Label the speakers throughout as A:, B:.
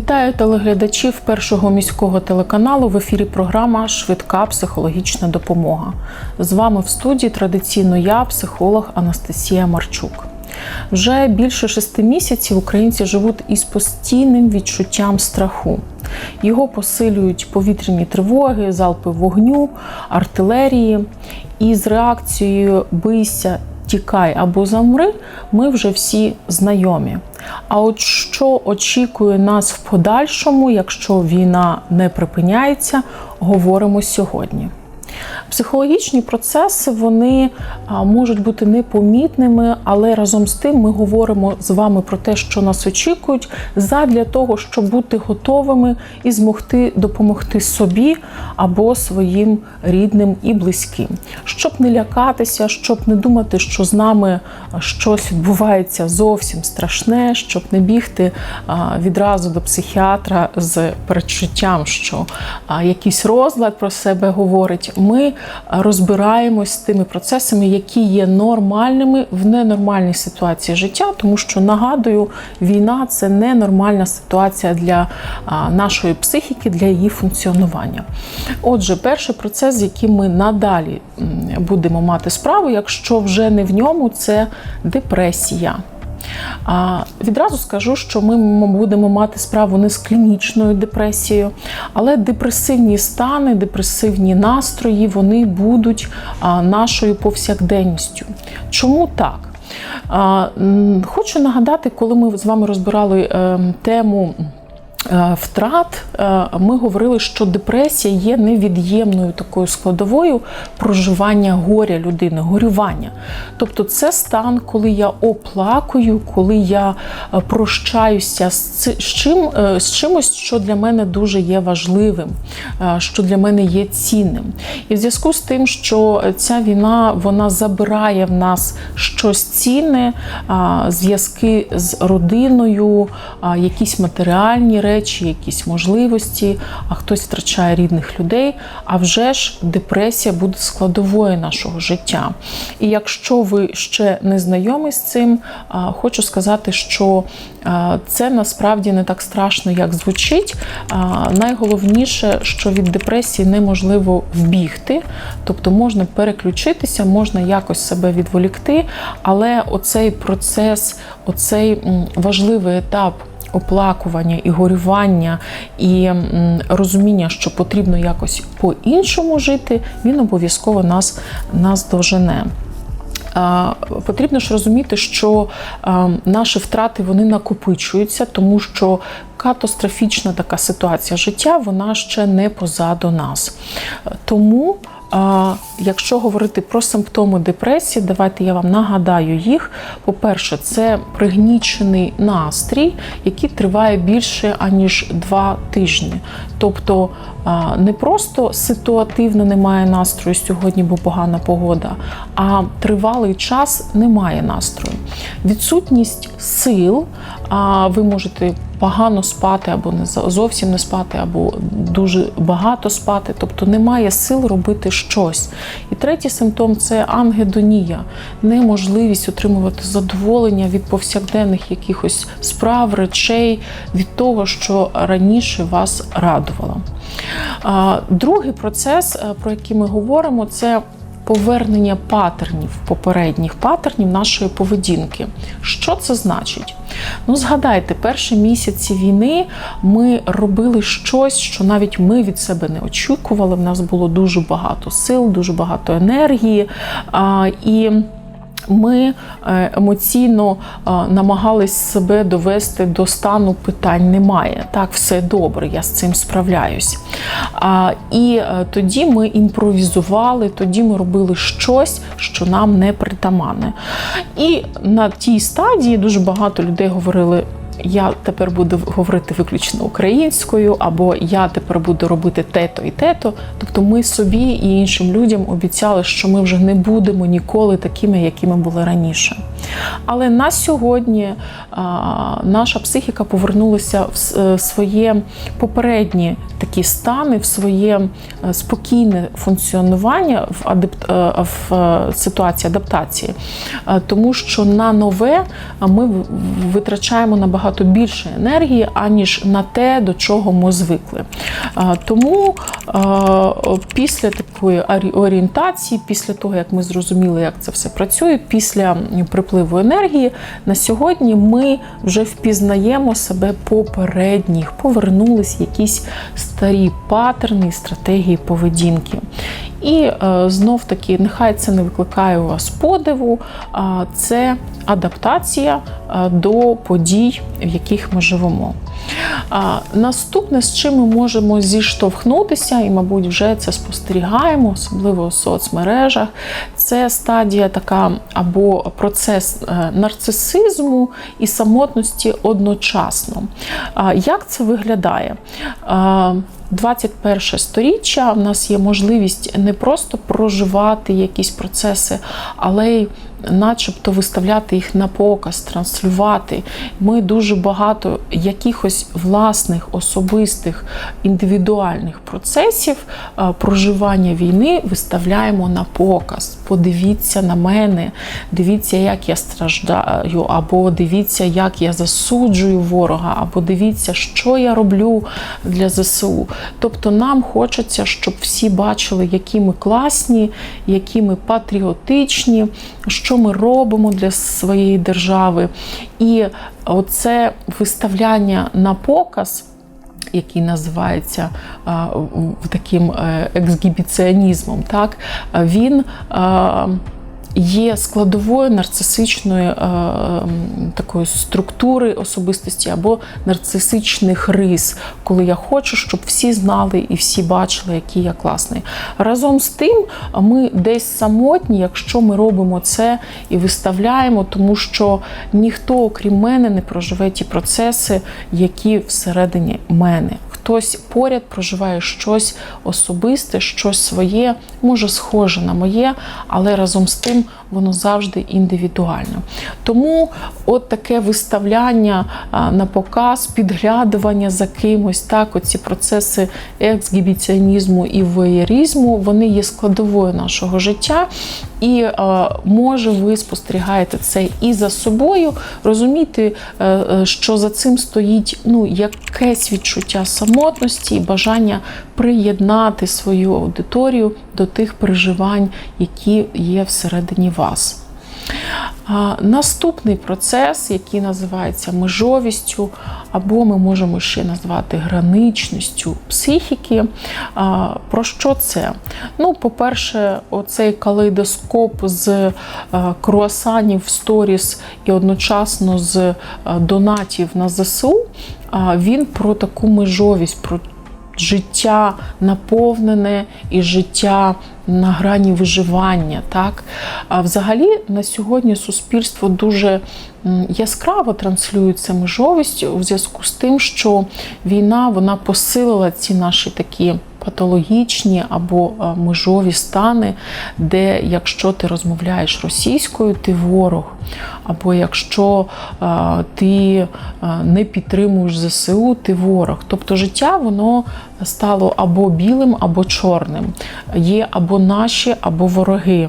A: Вітаю телеглядачів першого міського телеканалу в ефірі програма Швидка психологічна допомога. З вами в студії традиційно я, психолог Анастасія Марчук. Вже більше шести місяців українці живуть із постійним відчуттям страху. Його посилюють повітряні тривоги, залпи вогню, артилерії. І з реакцією бийся, тікай або замри, ми вже всі знайомі. А от що очікує нас в подальшому, якщо війна не припиняється, говоримо сьогодні. Психологічні процеси вони можуть бути непомітними, але разом з тим ми говоримо з вами про те, що нас очікують, задля того, щоб бути готовими і змогти допомогти собі або своїм рідним і близьким, щоб не лякатися, щоб не думати, що з нами щось відбувається зовсім страшне, щоб не бігти відразу до психіатра з передчуттям, що якийсь розлад про себе говорить. Ми розбираємось з тими процесами, які є нормальними в ненормальній ситуації життя, тому що нагадую, війна це ненормальна ситуація для нашої психіки, для її функціонування. Отже, перший процес, з яким ми надалі будемо мати справу, якщо вже не в ньому, це депресія. А Відразу скажу, що ми будемо мати справу не з клінічною депресією, але депресивні стани, депресивні настрої вони будуть нашою повсякденністю. Чому так? Хочу нагадати, коли ми з вами розбирали ем, тему. Е, втрат е, ми говорили, що депресія є невід'ємною такою складовою проживання горя людини, горювання. Тобто це стан, коли я оплакую, коли я е, прощаюся з чим, з чимось, що для мене дуже є важливим, що для мене є цінним. І в зв'язку з тим, що ця війна вона забирає в нас щось цінне, зв'язки з родиною, якісь матеріальні речі речі, якісь можливості, а хтось втрачає рідних людей. А вже ж депресія буде складовою нашого життя. І якщо ви ще не знайомі з цим, хочу сказати, що це насправді не так страшно, як звучить. Найголовніше, що від депресії неможливо вбігти, тобто можна переключитися, можна якось себе відволікти, але оцей процес, оцей важливий етап оплакування і горювання, і розуміння, що потрібно якось по-іншому жити, він обов'язково нас, нас дожене. Потрібно ж розуміти, що наші втрати вони накопичуються, тому що катастрофічна така ситуація життя вона ще не позаду нас. Тому Якщо говорити про симптоми депресії, давайте я вам нагадаю їх. По-перше, це пригнічений настрій, який триває більше аніж два тижні. Тобто не просто ситуативно немає настрою сьогодні, бо погана погода, а тривалий час немає настрою. Відсутність сил, ви можете погано спати, або не зовсім не спати, або дуже багато спати, тобто немає сил робити щось. І третій симптом це ангедонія, неможливість отримувати задоволення від повсякденних якихось справ, речей, від того, що раніше вас радувало. Другий процес, е, про який ми говоримо, це повернення патернів, попередніх патернів нашої поведінки. Що це значить? Ну, згадайте, перші місяці війни ми робили щось, що навіть ми від себе не очікували. В нас було дуже багато сил, дуже багато енергії. А, І ми е, емоційно е, намагались себе довести до стану питань немає. Так, все добре, я з цим справляюсь. І е, тоді ми імпровізували, тоді ми робили щось, що нам не притаманне. І на тій стадії дуже багато людей говорили я тепер буду говорити виключно українською, або я тепер буду робити те-то і те-то. Тобто ми собі і іншим людям обіцяли, що ми вже не будемо ніколи такими, якими були раніше. Але на сьогодні наша психіка повернулася в своє попереднє таке такі стани в своє е, спокійне функціонування в, адап- е, в е, ситуації адаптації, Е, тому що на нове ми витрачаємо набагато більше енергії, аніж на те, до чого ми звикли. Тому після такої орієнтації, після того як ми зрозуміли, як це все працює, після припливу енергії, на сьогодні ми вже впізнаємо себе попередніх, повернулись якісь старі паттерни стратегії поведінки. І е, знов таки, нехай це не викликає у вас подиву, це адаптація е, до подій, в яких ми живемо. Наступне, з чим ми можемо зіштовхнутися, і, мабуть, вже це спостерігаємо, особливо у соцмережах, це стадія така або процес е, нарцисизму і самотності одночасно. Як це виглядає? А, 21 сторіччя в нас є можливість не просто проживати якісь процеси, але й начебто виставляти їх на показ, транслювати. Ми дуже багато якихось власних, особистих, індивідуальних процесів е, проживання війни виставляємо на показ. Подивіться на мене, дивіться, як я страждаю, або дивіться, як я засуджую ворога, або дивіться, що я роблю для ЗСУ. Тобто нам хочеться, щоб всі бачили, які ми класні, які ми патріотичні, що ми робимо для своєї держави. І оце виставляння на показ. Який називається а, таким е, ексгібіціонізмом, так він а, є складовою нарцисичної е, такої структури особистості або нарцисичних рис, коли я хочу, щоб всі знали і всі бачили, який я класний. Разом з тим, ми десь самотні, якщо ми робимо це і виставляємо, тому що ніхто, окрім мене, не проживе ті процеси, які всередині мене. Хтось поряд проживає щось особисте, щось своє, може схоже на моє, але разом з тим воно завжди індивідуально. Тому от таке виставляння на показ, підглядування за кимось, так, оці процеси ексгібіціонізму і воєрізму, вони є складовою нашого життя. І може ви спостерігаєте це і за собою, розуміти, е, е, що за цим стоїть ну, якесь відчуття самотності і бажання приєднати свою аудиторію до тих переживань, які є всередині вас. Наступний процес, який називається межовістю, або ми можемо ще назвати граничністю психіки. Про що це? Ну, по-перше, оцей калейдоскоп з е, круасанів в сторіс і одночасно з е, донатів на ЗСУ, він про таку межовість, про життя наповнене і життя на грані виживання. Так? А взагалі на сьогодні суспільство дуже яскраво транслюється межовість у зв'язку з тим, що війна вона посилила ці наші такі патологічні або межові стани, де якщо ти розмовляєш російською, ти ворог. Або якщо ти не підтримуєш ЗСУ, ти ворог. Тобто життя воно стало або білим, або чорним. Є або наші, або вороги.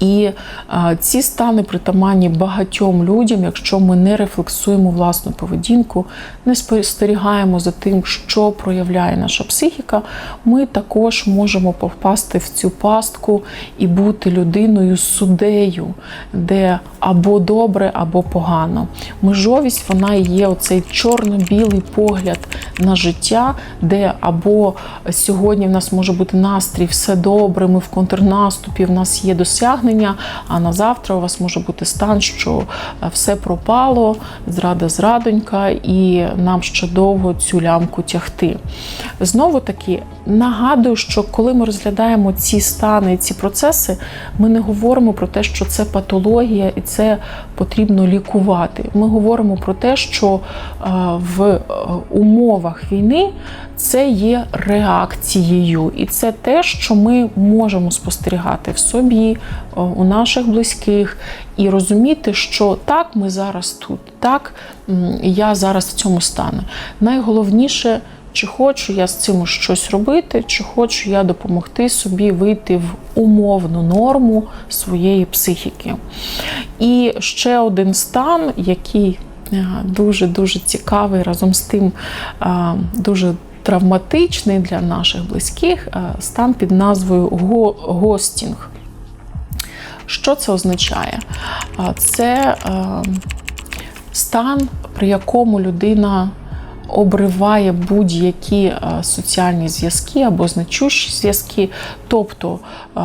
A: І а, ці стани притаманні багатьом людям, якщо ми не рефлексуємо власну поведінку, не спостерігаємо за тим, що проявляє наша психіка, ми також можемо попасти в цю пастку і бути людиною судею, де або добре, або погано. Межовість вона є оцей чорно-білий погляд на життя, де або сьогодні в нас може бути настрій, все добре, ми в контрнаступі, в нас є досягнення, а на завтра у вас може бути стан, що е, все пропало, зрада зрадонька, і нам ще довго цю лямку тягти. Знову таки нагадую, що коли ми розглядаємо ці стани, ці процеси, ми не говоримо про те, що це патологія і це потрібно лікувати. Ми говоримо про те, що е, в е, умовах війни це є реакцією, і це те, що ми можемо спостерігати в собі, е, у наших близьких, і розуміти, що так, ми зараз тут, так я зараз в цьому стану. Найголовніше. чи хочу я з цим щось робити, чи хочу я допомогти собі вийти в умовну норму своєї психіки. І ще один стан, який дуже-дуже цікавий, разом з тим дуже травматичний для наших близьких, е, стан під назвою гостінг. Що це означає? Це е, стан, при якому людина обриває будь-які е, соціальні зв'язки або значущі зв'язки. Тобто е,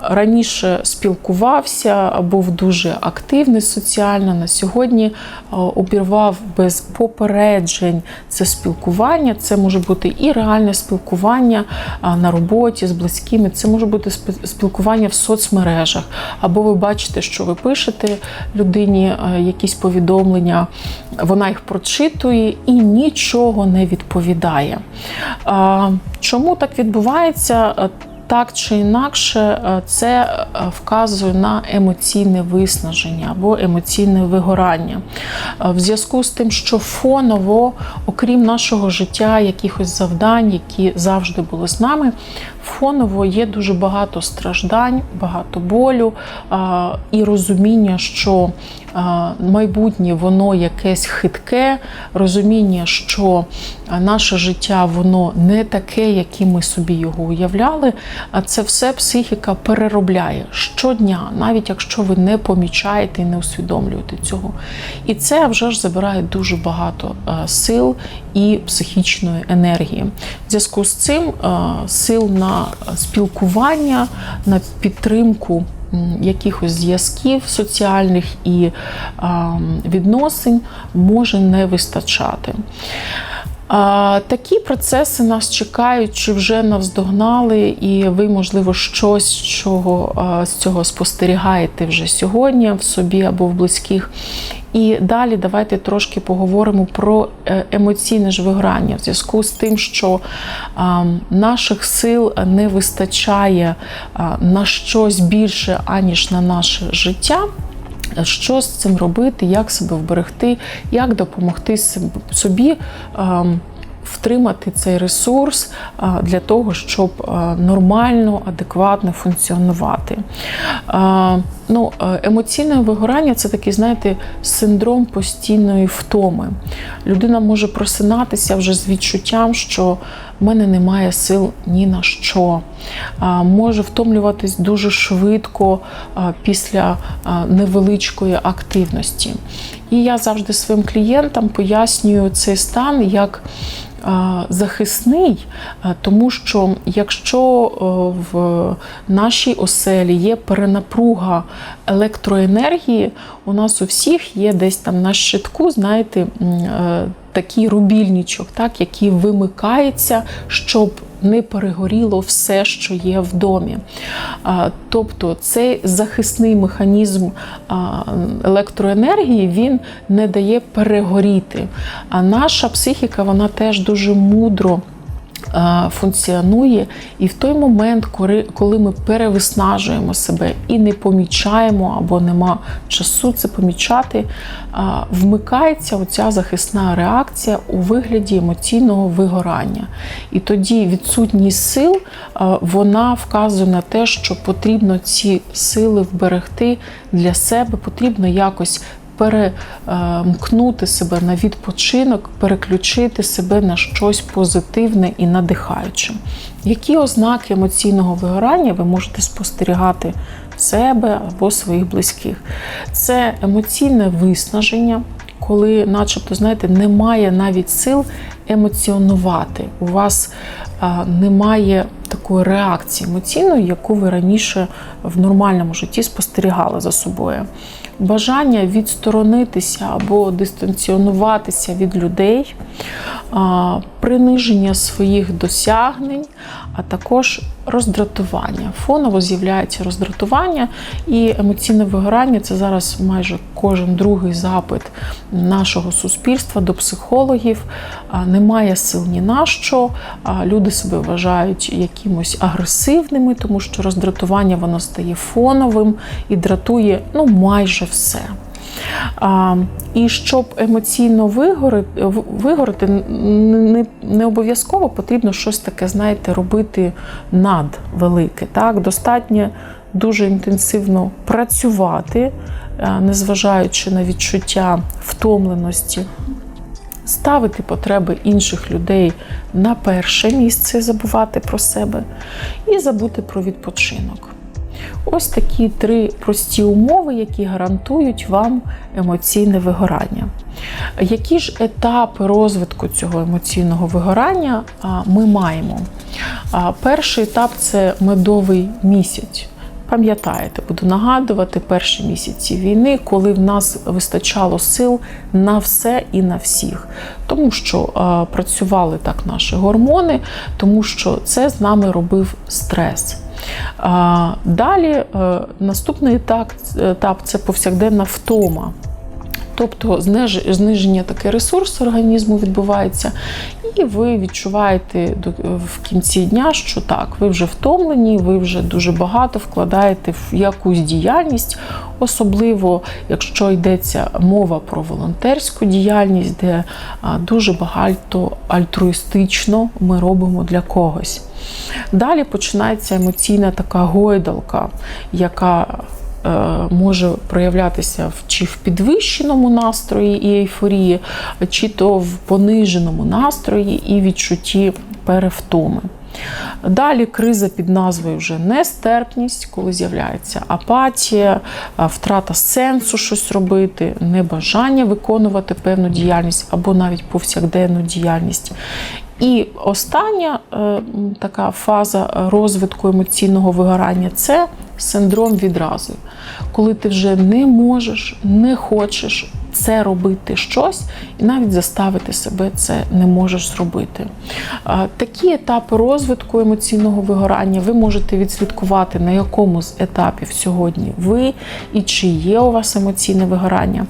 A: раніше спілкувався, був дуже активний соціально, на сьогодні е, обірвав без попереджень це спілкування. Це може бути і реальне спілкування на роботі з близькими, це може бути спі- спілкування в соцмережах. Або ви бачите, що ви пишете людині е, якісь повідомлення, вона їх прочитує і нічого не відповідає. Чому так відбувається? Так чи інакше, е, це е, вказує на емоційне виснаження або емоційне вигорання. Е, В зв'язку з тим, що фоново, окрім нашого життя, якихось завдань, які завжди були з нами, фоново є дуже багато страждань, багато болю і розуміння, що майбутнє воно якесь хитке, розуміння, що наше життя воно не таке, яким ми собі його уявляли. А це все психіка переробляє щодня, навіть якщо ви не помічаєте і не усвідомлюєте цього. І це вже ж забирає дуже багато сил і психічної енергії. В зв'язку з цим сил на спілкування, на підтримку якихось зв'язків соціальних і відносин може не вистачати. Такі процеси нас чекають, чи вже навздогнали, і ви, можливо, щось чого з цього спостерігаєте вже сьогодні в собі або в близьких. І далі давайте трошки поговоримо про е, емоційне ж виграння в зв'язку з тим, що наших сил не вистачає на щось більше, аніж на наше життя. Що з цим робити, як себе вберегти, як допомогти собі втримати цей ресурс е, для того, щоб е, нормально, адекватно функціонувати. Е, Ну, емоційне вигорання це такий, знаєте, синдром постійної втоми. Людина може просинатися вже з відчуттям, що в мене немає сил ні на що. Може втомлюватись дуже швидко після невеличкої активності. І я завжди своїм клієнтам пояснюю цей стан як захисний, тому що якщо в нашій оселі є перенапруга електроенергії, у нас у всіх є десь там на щитку, знаєте, е, такий рубільничок, так, який вимикається, щоб не перегоріло все, що є в домі. Тобто цей захисний механізм електроенергії він не дає перегоріти. А наша психіка вона теж дуже мудро. А, Функціонує, і в той момент, коли- ми перевиснажуємо себе і не помічаємо або нема часу це помічати, вмикається оця захисна реакція у вигляді емоційного вигорання. І тоді відсутність сил вона вказує на те, що потрібно ці сили вберегти для себе, потрібно якось перемкнути себе на відпочинок, переключити себе на щось позитивне і надихаюче. Які ознаки емоційного вигорання ви можете спостерігати себе або своїх близьких? Це емоційне виснаження, коли, начебто, знаєте, немає навіть сил емоціонувати. У вас а, немає такої реакції емоційної, яку ви раніше в нормальному житті спостерігали за собою. Бажання відсторонитися або дистанціонуватися від людей, приниження своїх досягнень, а також роздратування. Фоново з'являється роздратування і емоційне вигорання це зараз майже кожен другий запит нашого суспільства до психологів. Немає сил ні на що. Люди себе вважають якимось агресивними, тому що роздратування воно стає фоновим і дратує ну майже все. І щоб емоційно вигорити, вигорити не, не обов'язково потрібно щось таке, знаєте, робити надвелике. Так? Достатньо дуже інтенсивно працювати, е, незважаючи на відчуття втомленості. Ставити потреби інших людей на перше місце, забувати про себе і забути про відпочинок. Ось такі три прості умови, які гарантують вам емоційне вигорання. Які ж етапи розвитку цього емоційного вигорання ми маємо? Перший етап це медовий місяць. Пам'ятаєте, буду нагадувати перші місяці війни, коли в нас вистачало сил на все і на всіх, тому що е, працювали так наші гормони, тому що це з нами робив стрес. Далі е, наступний етап, етап це повсякденна втома. Тобто зниження таке ресурсу організму відбувається, і ви відчуваєте в кінці дня, що так, ви вже втомлені, ви вже дуже багато вкладаєте в якусь діяльність, особливо якщо йдеться мова про волонтерську діяльність, де дуже багато альтруїстично ми робимо для когось. Далі починається емоційна така гойдалка, яка може проявлятися чи в підвищеному настрої і ейфорії, чи то в пониженому настрої і відчутті перевтоми. Далі криза під назвою вже нестерпність, коли з'являється апатія, втрата сенсу щось робити, небажання виконувати певну діяльність або навіть повсякденну діяльність. І остання е, така фаза розвитку емоційного вигорання це синдром відрази, коли ти вже не можеш, не хочеш це робити щось, і навіть заставити себе це не можеш зробити. Такі етапи розвитку емоційного вигорання ви можете відслідкувати, на якому з етапів сьогодні ви і чи є у вас емоційне вигорання.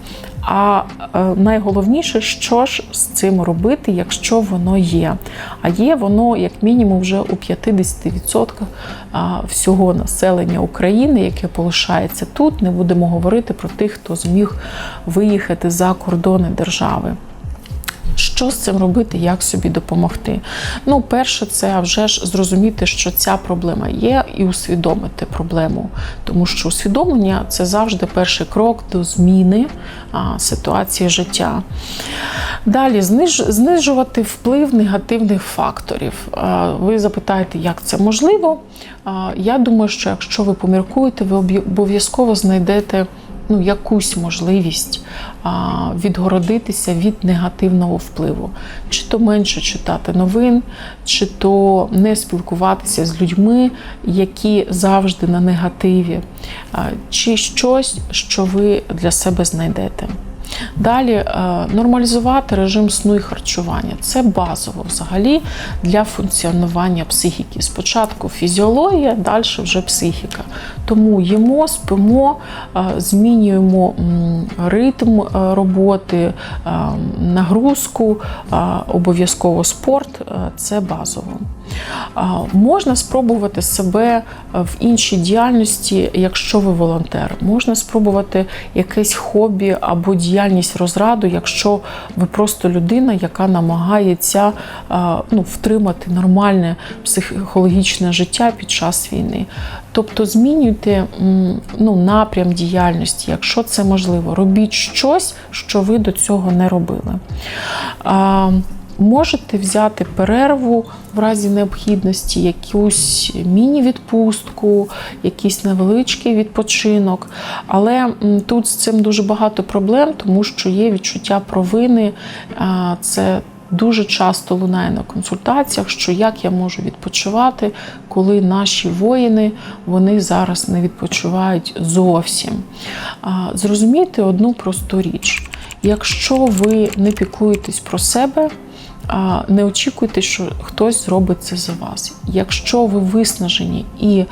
A: А е, найголовніше, що ж з цим робити, якщо воно є. А є воно, як мінімум, вже у 50% всього населення України, яке полишається тут. Не будемо говорити про тих, хто зміг виїхати за кордони держави. Що з цим робити, як собі допомогти? Ну, перше, це вже ж зрозуміти, що ця проблема є, і усвідомити проблему, тому що усвідомлення це завжди перший крок до зміни а, ситуації життя. Далі зниж, знижувати вплив негативних факторів. А, ви запитаєте, як це можливо? А, я думаю, що якщо ви поміркуєте, ви обов'язково знайдете ну, якусь можливість а, відгородитися від негативного впливу, чи то менше читати новин, чи то не спілкуватися з людьми, які завжди на негативі, а, чи щось, що ви для себе знайдете. Далі е, нормалізувати режим сну і харчування. Це базово взагалі для функціонування психіки. Спочатку фізіологія, далі вже психіка. Тому їмо, спимо, е, змінюємо ритм е, роботи, нагрузку, обов'язково спорт це базово. Можна спробувати себе в іншій діяльності, якщо ви волонтер. Можна спробувати якесь хобі або діяльність розраду, якщо ви просто людина, яка намагається ну, втримати нормальне психологічне життя під час війни. Тобто змінюйте ну, напрям діяльності, якщо це можливо. Робіть щось, що ви до цього не робили. Можете взяти перерву в разі необхідності, якусь міні-відпустку, якийсь невеличкий відпочинок. Але тут з цим дуже багато проблем, тому що є відчуття провини. Це Дуже часто лунає на консультаціях, що як я можу відпочивати, коли наші воїни вони зараз не відпочивають зовсім. Зрозумійте одну просту річ: якщо ви не піклуєтесь про себе, не очікуйте, що хтось зробить це за вас. Якщо ви виснажені і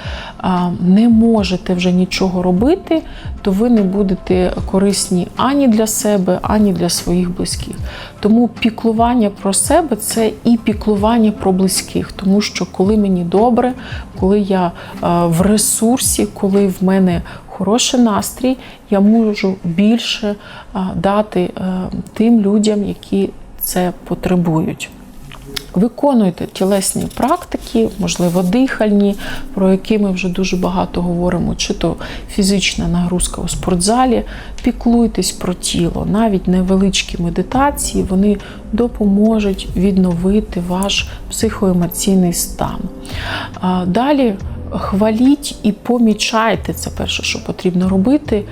A: не можете вже нічого робити, то ви не будете корисні ані для себе, ані для своїх близьких. Тому піклування про себе це і піклування про близьких, тому що коли мені добре, коли я в ресурсі, коли в мене хороший настрій, я можу більше дати е, тим людям, які це потребують. Виконуйте тілесні практики, можливо, дихальні, про які ми вже дуже багато говоримо, чи то фізична нагрузка у спортзалі. Піклуйтесь про тіло, навіть невеличкі медитації вони допоможуть відновити ваш психоемоційний стан. Далі хваліть і помічайте це перше, що потрібно робити.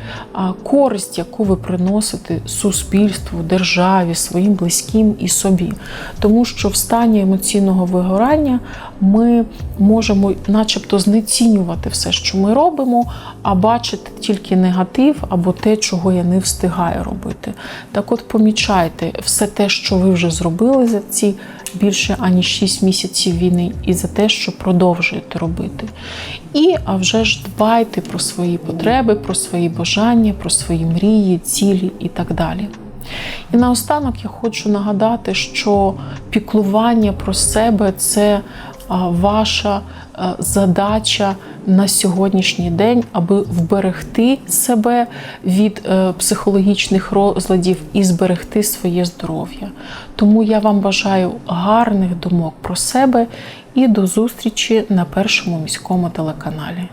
A: Користь, яку ви приносите суспільству, державі, своїм близьким і собі. Тому що в стані емоційного вигорання ми можемо, начебто, знецінювати все, що ми робимо, а бачити тільки негатив або те, чого я не встигаю робити. Так от помічайте все те, що ви вже зробили за ці більше аніж 6 місяців війни, і за те, що продовжуєте робити. І а вже ж дбайте про свої потреби, про свої бажання, про свої мрії, цілі і так далі. І наостанок я хочу нагадати, що піклування про себе це ваша задача на сьогоднішній день, аби вберегти себе від е, психологічних розладів і зберегти своє здоров'я. Тому я вам бажаю гарних думок про себе і до зустрічі на першому міському телеканалі.